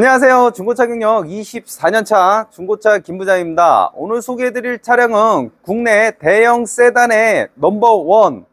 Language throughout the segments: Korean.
안녕하세요. 중고차 경력 24년차 중고차 김부장입니다. 오늘 소개해드릴 차량은 국내 대형 세단의 넘버원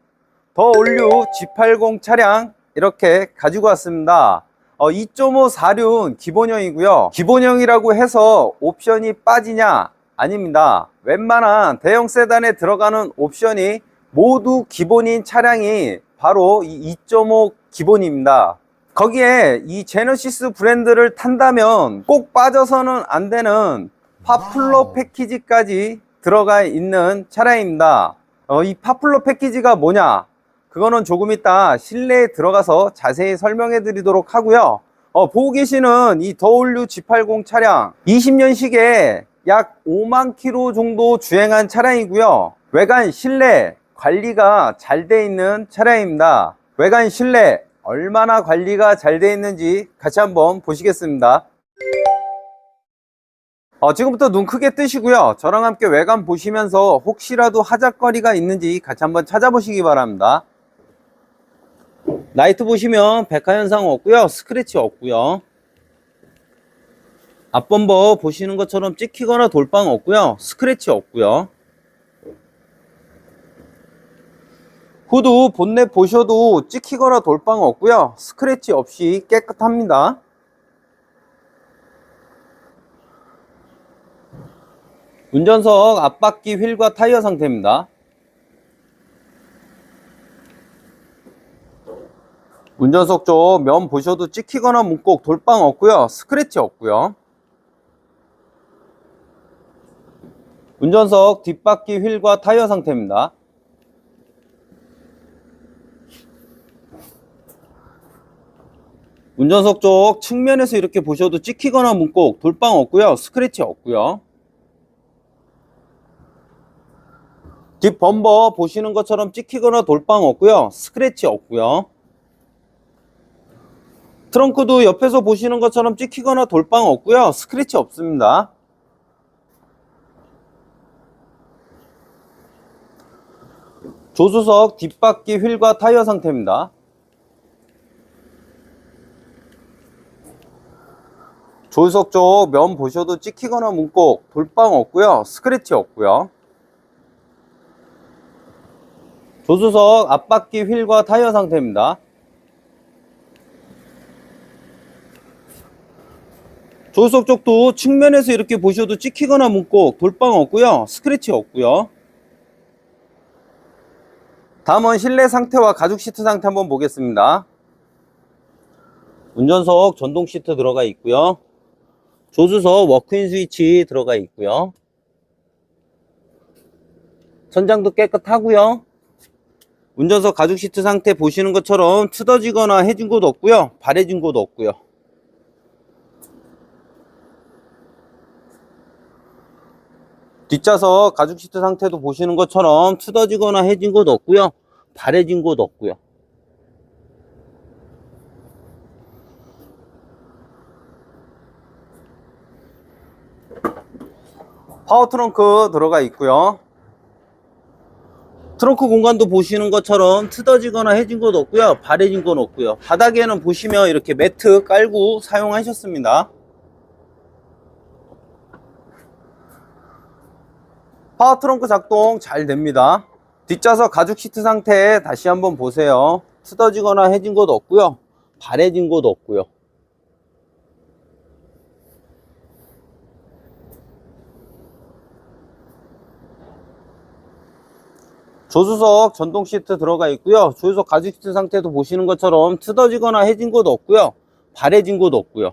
더 올류 G80 차량 이렇게 가지고 왔습니다. 어, 2.5 4륜 기본형이고요. 기본형이라고 해서 옵션이 빠지냐? 아닙니다. 웬만한 대형 세단에 들어가는 옵션이 모두 기본인 차량이 바로 이 2.5 기본입니다. 거기에 이 제너시스 브랜드를 탄다면 꼭 빠져서는 안 되는 파플러 와우. 패키지까지 들어가 있는 차량입니다. 어, 이 파플러 패키지가 뭐냐? 그거는 조금 이따 실내에 들어가서 자세히 설명해 드리도록 하고요. 어, 보고 계시는 이 더올류 G80 차량 20년식에 약 5만 킬로 정도 주행한 차량이고요. 외관 실내 관리가 잘 돼 있는 차량입니다. 외관 실내 얼마나 관리가 잘돼 있는지 같이 한번 보시겠습니다. 어, 지금부터 눈 크게 뜨시고요. 저랑 함께 외관 보시면서 혹시라도 하작거리가 있는지 같이 한번 찾아보시기 바랍니다. 라이트 보시면 백화 현상 없고요. 스크래치 없고요. 앞범버 보시는 것처럼 찍히거나 돌빵 없고요. 스크래치 없고요. 후드 본넷 보셔도 찍히거나 돌빵 없고요. 스크래치 없이 깨끗합니다. 운전석 앞바퀴 휠과 타이어 상태입니다. 운전석 쪽 면 보셔도 찍히거나 문콕 돌빵 없고요. 스크래치 없고요. 운전석 뒷바퀴 휠과 타이어 상태입니다. 운전석 쪽 측면에서 이렇게 보셔도 찍히거나 문콕 돌빵 없고요. 스크래치 없고요. 뒷 범버 보시는 것처럼 찍히거나 돌빵 없고요. 스크래치 없고요. 트렁크도 옆에서 보시는 것처럼 찍히거나 돌빵 없고요. 스크래치 없습니다. 조수석 뒷바퀴 휠과 타이어 상태입니다. 조수석 쪽 면 보셔도 찍히거나 문콕 돌빵 없고요. 스크래치 없고요. 조수석 앞바퀴 휠과 타이어 상태입니다. 조수석 쪽도 측면에서 이렇게 보셔도 찍히거나 문콕 돌빵 없고요. 스크래치 없고요. 다음은 실내 상태와 가죽 시트 상태 한번 보겠습니다. 운전석 전동 시트 들어가 있고요. 조수석 워크인 스위치 들어가 있고요. 천장도 깨끗하고요. 운전석 가죽 시트 상태 보시는 것처럼 트어지거나 해진 곳 없고요. 바래진 곳 없고요. 뒷좌석 가죽 시트 상태도 보시는 것처럼 트어지거나 해진 곳 없고요. 바래진 곳 없고요. 파워 트렁크 들어가 있고요. 트렁크 공간도 보시는 것처럼 트어지거나 해진 곳 없고요. 바래진 건 없고요. 바닥에는 보시면 이렇게 매트 깔고 사용하셨습니다. 파워 트렁크 작동 잘 됩니다. 뒷좌석 가죽 시트 상태 다시 한번 보세요. 트어지거나 해진 곳 없고요. 바래진 곳 없고요. 조수석 전동 시트 들어가 있고요. 조수석 가죽 시트 상태도 보시는 것처럼 트어지거나 해진 곳 없고요. 바래진 곳 없고요.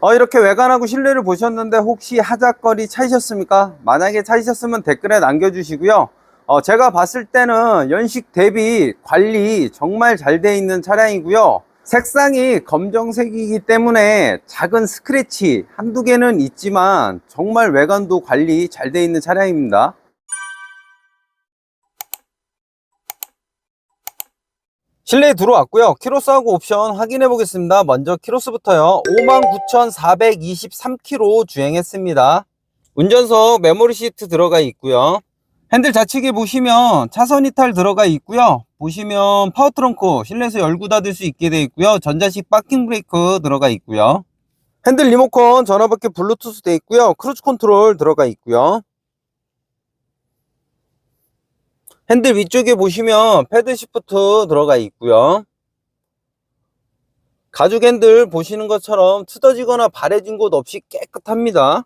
어, 이렇게 외관하고 실내를 보셨는데 혹시 하작거리 찾으셨습니까? 만약에 찾으셨으면 댓글에 남겨주시고요. 어, 제가 봤을 때는 연식 대비 관리 정말 잘 돼 있는 차량이고요. 색상이 검정색이기 때문에 작은 스크래치 한두 개는 있지만 정말 외관도 관리 잘 돼 있는 차량입니다. 실내에 들어왔고요. 키로수하고 옵션 확인해 보겠습니다. 먼저 키로수부터요. 59,423km 주행했습니다. 운전석 메모리 시트 들어가 있고요. 핸들 좌측에 보시면 차선 이탈 들어가 있고요. 보시면 파워 트렁크 실내에서 열고 닫을 수 있게 되어 있고요. 전자식 파킹 브레이크 들어가 있고요. 핸들 리모컨 전화밖에 블루투스 되어 있고요. 크루즈 컨트롤 들어가 있고요. 핸들 위쪽에 보시면 패드 시프트 들어가 있고요. 가죽 핸들 보시는 것처럼 뜯어지거나 바래진 곳 없이 깨끗합니다.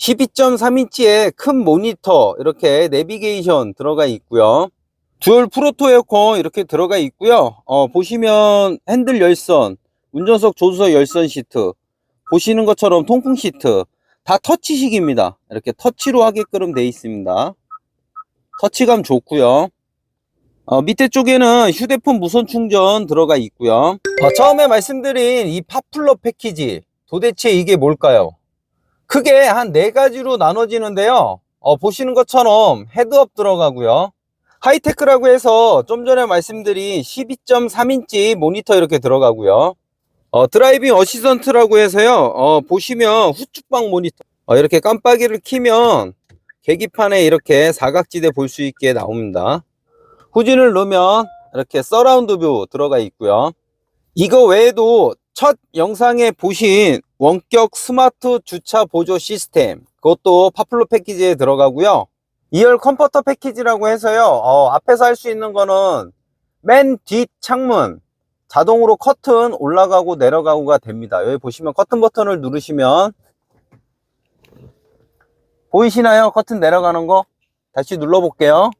12.3인치의 큰 모니터 이렇게 내비게이션 들어가 있고요. 듀얼 프로토 에어컨 이렇게 들어가 있고요. 어, 보시면 핸들 열선, 운전석 조수석 열선 시트, 보시는 것처럼 통풍 시트 다 터치식입니다. 이렇게 터치로 하게끔 되어 있습니다. 터치감 좋고요. 어, 밑에 쪽에는 휴대폰 무선 충전 들어가 있고요. 어, 처음에 말씀드린 이 파플러 패키지 도대체 이게 뭘까요? 크게 한 네 가지로 나눠지는데요. 어, 보시는 것처럼 헤드업 들어가고요. 하이테크라고 해서 좀 전에 말씀드린 12.3인치 모니터 이렇게 들어가고요. 어, 드라이빙 어시선트라고 해서요. 어, 보시면 후측방 모니터 어, 이렇게 깜빡이를 키면 계기판에 이렇게 사각지대 볼 수 있게 나옵니다. 후진을 넣으면 이렇게 서라운드 뷰 들어가 있고요. 이거 외에도 첫 영상에 보신 원격 스마트 주차 보조 시스템 그것도 파플로 패키지에 들어가고요. 2열 컴포터 패키지라고 해서요. 어, 앞에서 할 수 있는 거는 맨 뒷 창문 자동으로 커튼 올라가고 내려가고가 됩니다. 여기 보시면 커튼 버튼을 누르시면 보이시나요? 커튼 내려가는 거? 다시 눌러 볼게요.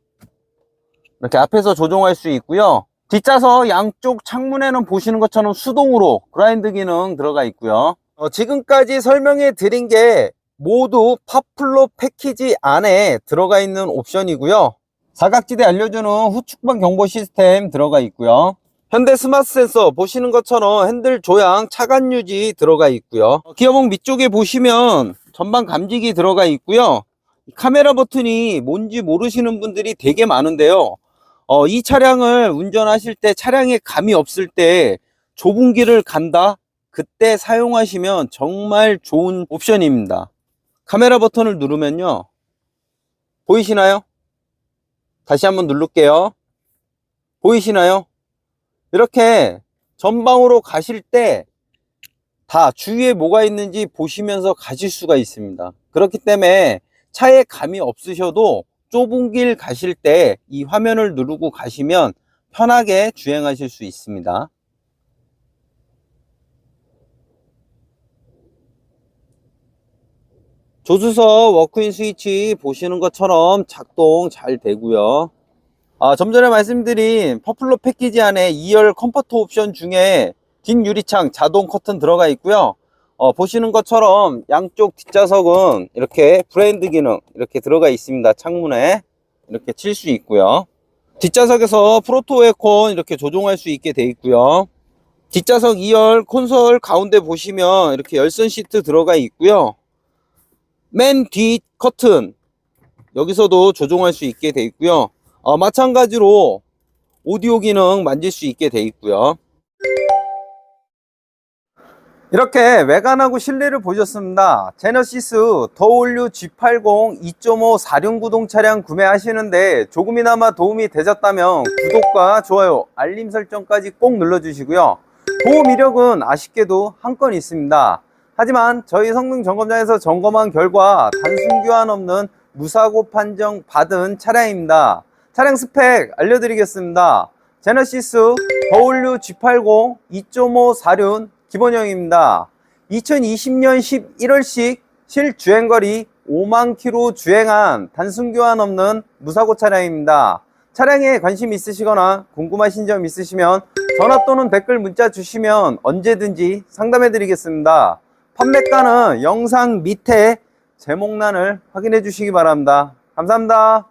이렇게 앞에서 조종할 수 있고요. 뒷좌석 양쪽 창문에는 보시는 것처럼 수동으로 그라인드 기능 들어가 있고요. 어, 지금까지 설명해 드린 게 모두 파플로 패키지 안에 들어가 있는 옵션이고요. 사각지대 알려주는 후측방 경보 시스템 들어가 있고요. 현대 스마트 센서 보시는 것처럼 핸들 조향 차간 유지 들어가 있고요. 어, 기어봉 밑쪽에 보시면 전방 감지기 들어가 있고요. 카메라 버튼이 뭔지 모르시는 분들이 되게 많은데요. 어, 이 차량을 운전하실 때 차량에 감이 없을 때 좁은 길을 간다? 그때 사용하시면 정말 좋은 옵션입니다. 카메라 버튼을 누르면요. 보이시나요? 다시 한번 누를게요. 보이시나요? 이렇게 전방으로 가실 때 다 주위에 뭐가 있는지 보시면서 가실 수가 있습니다. 그렇기 때문에 차에 감이 없으셔도 좁은 길 가실 때 이 화면을 누르고 가시면 편하게 주행하실 수 있습니다. 조수석 워크인 스위치 보시는 것처럼 작동 잘 되고요. 아, 좀 전에 말씀드린 퍼플러 패키지 안에 2열 컴포트 옵션 중에 뒷 유리창 자동 커튼 들어가 있고요. 어, 보시는 것처럼 양쪽 뒷좌석은 이렇게 브랜드 기능 이렇게 들어가 있습니다. 창문에 이렇게 칠 수 있고요. 뒷좌석에서 프로토 에어컨 이렇게 조종할 수 있게 돼 있고요. 뒷좌석 2열 콘솔 가운데 보시면 이렇게 열선 시트 들어가 있고요. 맨 뒤 커튼 여기서도 조종할 수 있게 돼 있고요. 어, 마찬가지로 오디오 기능 만질 수 있게 돼 있고요. 이렇게 외관하고 실내를 보셨습니다. 제너시스 더올류 G80 2.5 4륜구동 차량 구매하시는데 조금이나마 도움이 되셨다면 구독과 좋아요, 알림 설정까지 꼭 눌러주시고요. 보험 이력은 아쉽게도 한 건 있습니다. 하지만 저희 성능 점검장에서 점검한 결과 단순 교환 없는 무사고 판정 받은 차량입니다. 차량 스펙 알려드리겠습니다. 제너시스 더올류 G80 2.5 4륜 기본형입니다. 2020년 11월식 실주행거리 5만 킬로 주행한 단순 교환 없는 무사고 차량입니다. 차량에 관심 있으시거나 궁금하신 점 있으시면 전화 또는 댓글 문자 주시면 언제든지 상담해 드리겠습니다. 판매가는 영상 밑에 제목란을 확인해 주시기 바랍니다. 감사합니다.